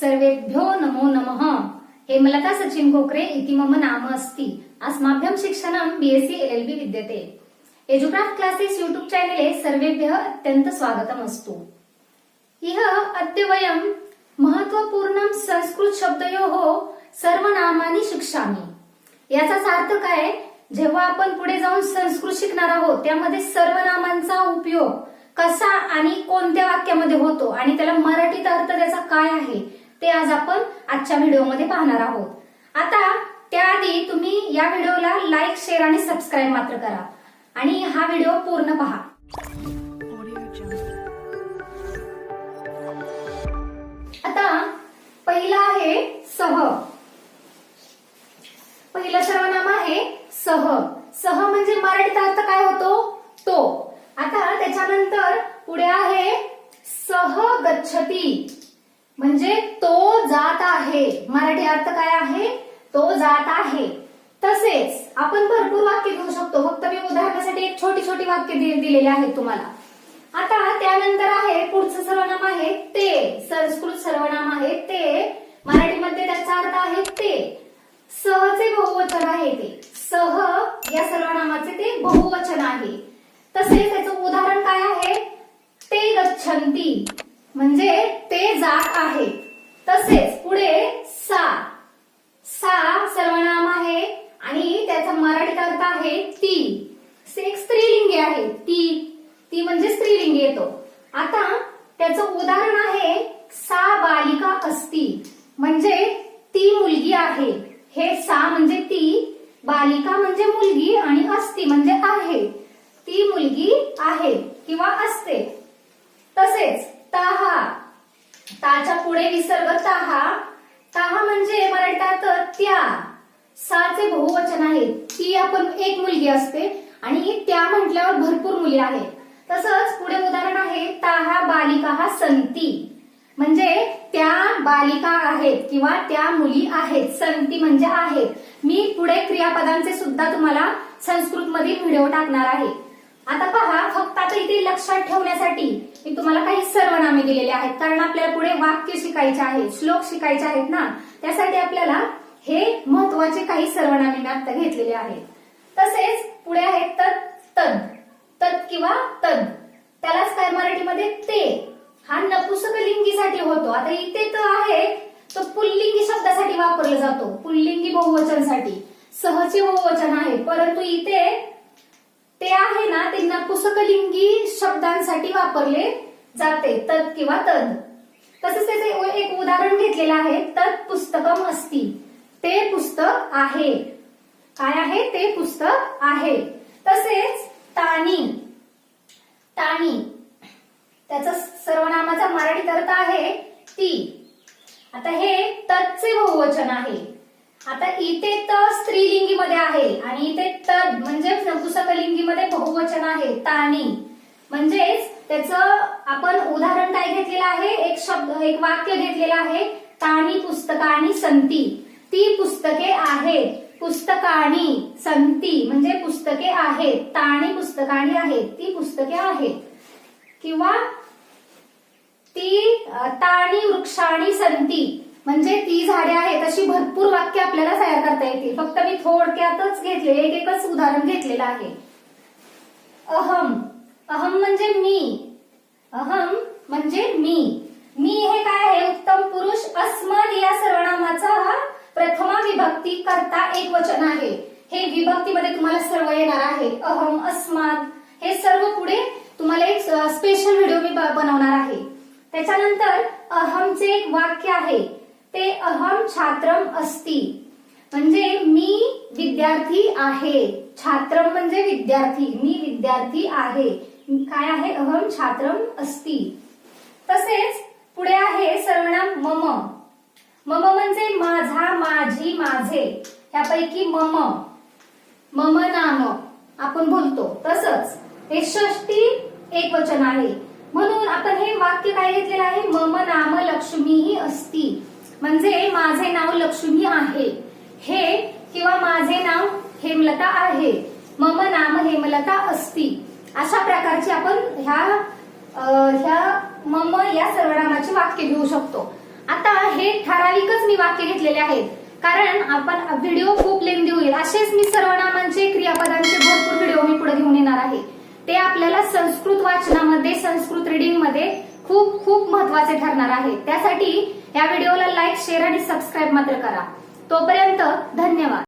सर्वेभ्यो नमो नमः. हेमलता सचिन कोकरे इति मम नाम अस्ति. अस्माभ्यं शिक्षणं बीएससी एलएलबी विद्यते. एजुक्राफ्ट क्लासेस यूट्यूब चॅनेले सर्वेभ्यः अत्यंत स्वागतमस्तु इह अद्य वयं महत्वपूर्णं संस्कृत शब्दयोः सर्वनामानि शिक्षामी. याचाच अर्थ काय? जेव्हा आपण पुढे जाऊन संस्कृत शिकणार आहोत त्यामध्ये सर्वनामांचा उपयोग कसा आणि कोणत्या वाक्यामध्ये होतो आणि त्याला मराठीत अर्थ त्याचा काय आहे ते आज आपण आजच्या व्हिडिओमध्ये पाहणार आहोत. आता त्याआधी तुम्ही या व्हिडिओला लाईक शेअर आणि सबस्क्राईब मात्र करा. आणि हा व्हिडिओ पूर्ण पहा. आता पहिला आहे सह. पहिलं सर्वनाम आहे सह. सह म्हणजे मराठीत अर्थ काय होतो? तो. आता त्याच्यानंतर पुढे आहे सह गच्छती. म्हणजे तो जात आहे. मराठी अर्थ काय आहे? तो जात आहे. तसेच आपण भरपूर वाक्य घेऊ शकतो. फक्त मी उदाहरणासाठी एक छोटी छोटी वाक्य दि- दिलेली आहेत तुम्हाला. आता त्यानंतर आहे पुढचं सर्वनाम आहे ते. संस्कृत सर्वनाम आहे ते. मराठीमध्ये त्याचा अर्थ आहे ते. सहचे बहुवचन आहे ते. सह या सर्वनामाचे ते बहुवचन आहे. तसेच त्याचं उदाहरण काय आहे? ते गच्छंती म्हणजे ते जात आहे. तसेच पुढे सा. सा सर्वनाम आहे आणि त्याचा मराठीत अर्थ आहे ती. एक स्त्रीलिंगी आहे. ती. ती म्हणजे स्त्रीलिंगी येतो. आता त्याचं उदाहरण आहे सा बालिका असती. म्हणजे ती मुलगी आहे. हे सा म्हणजे ती बालिका म्हणजे मुलगी आणि असती म्हणजे आहे. ती मुलगी आहे किंवा असते. तसेच ताहा ताच्या पुढे विसर्ग ताहा ताहा म्हणजे मराठीत त्या. साचे बहुवचन आहे. ती आपण एक मुलगी असते आणि त्या म्हटल्यावर भरपूर मुली आहेत. तसंच पुढे उदाहरण आहे ताहा बालिका हा संती. म्हणजे त्या बालिका आहेत किंवा त्या मुली आहेत. संती म्हणजे आहेत. मी पुढे क्रियापदांचे सुद्धा तुम्हाला संस्कृत मधील व्हिडिओ टाकणार आहे. आता पहा फक्त आता इथे लक्षात ठेवण्यासाठी मी तुम्हाला काही सर्वनामे दिलेले आहेत. कारण आपल्याला पुढे वाक्य शिकायचे आहेत श्लोक शिकायचे आहेत ना? त्यासाठी आपल्याला हे महत्त्वाचे काही सर्वनामे मी आता घेतलेले आहेत. तसेच पुढे आहेत तत् तद तत् किंवा तद. त्यालाच काय मराठीमध्ये? ते. हा नपुसकलिंगीसाठी होतो. आता इथे तर आहे तो पुल्लिंगी शब्दासाठी वापरला जातो. पुल्लिंगी बहुवचनसाठी. सहचे बहुवचन आहे. परंतु इथे ते आहे ना ते नपुसकलिंगी शब्दांसाठी वापरले जाते तत् किंवा तद. तसेच त्याचे एक उदाहरण घेतलेलं आहे तत् पुस्तकम असती. ते पुस्तक आहे. काय आहे? ते पुस्तक आहे. तसेच ताणी ताणी त्याचा सर्वनामाचा मराठीत अर्थ आहे ती. आता हे तत्चे बहुवचन आहे. आता इथे तर स्त्रीलिंगी मध्ये आहे आणि इथे तर म्हणजे नपुसकलिंगी मध्ये बहुवचन आहे ताणी. म्हणजेच त्याचं आपण उदाहरण काय घेतलेलं आहे? एक शब्द एक वाक्य घेतलेलं आहे ताणी पुस्तकाणी संती. ती पुस्तके आहेत. पुस्तकाणी संती म्हणजे पुस्तके आहेत. ताणी पुस्तकाणी आहेत ती पुस्तके आहेत. किंवा ती ताणी वृक्षाणी संती. म्हणजे ती झाडे आहेत अशी भरपूर वाक्य आपल्याला तयार करता येतील. फक्त मी थोडक्यातच घेतले एक एकच उदाहरण घेतलेलं आहे. अहम. अहम म्हणजे मी. अहम म्हणजे मी. मी हे काय आहे? उत्तम पुरुष अस्मद या सर्वनामाचा हा प्रथमा विभक्ती करता एक वचन आहे. हे विभक्तीमध्ये तुम्हाला सर्व येणार आहे. अहम अस्माद हे सर्व पुढे तुम्हाला एक स्पेशल व्हिडिओ मी बनवणार आहे. त्याच्यानंतर अहमचे एक वाक्य आहे. ते अहम छात्रम असती. म्हणजे मी विद्यार्थी आहे. छात्रम म्हणजे विद्यार्थी. मी विद्यार्थी आहे. काय आहे? अहम छात्रम असती. तसेच पुढे आहे सर्वनाम मम. मम म्हणजे माझा माझी माझे. ह्यापैकी मम. मम नाम. आपण बोलतो. तसंच हे षष्टी एक वचन आहे. म्हणून आपण हे वाक्य काय घेतलेलं आहे? मम नाम लक्ष्मी असती. म्हणजे माझे नाव लक्ष्मी आहे. हे किंवा माझे नाव हेमलता आहे. मम नाम हेमलता असती. अशा प्रकारची आपण ह्या ह्या मम या सर्वनामाची वाक्य घेऊ शकतो. आता हे ठराविकच मी वाक्य घेतलेले आहेत. कारण आपण व्हिडिओ खूप लेंदी होईल. असेच मी सर्वनामांचे क्रियापदांचे भरपूर व्हिडिओ मी पुढे घेऊन येणार आहे. ते आपल्याला संस्कृत वाचनामध्ये संस्कृत रिडिंगमध्ये खूप खूप महत्त्वाचे ठरणार आहे. त्यासाठी या व्हिडिओला लाईक शेअर आणि सबस्क्राईब मात्र करा. तोपर्यंत धन्यवाद.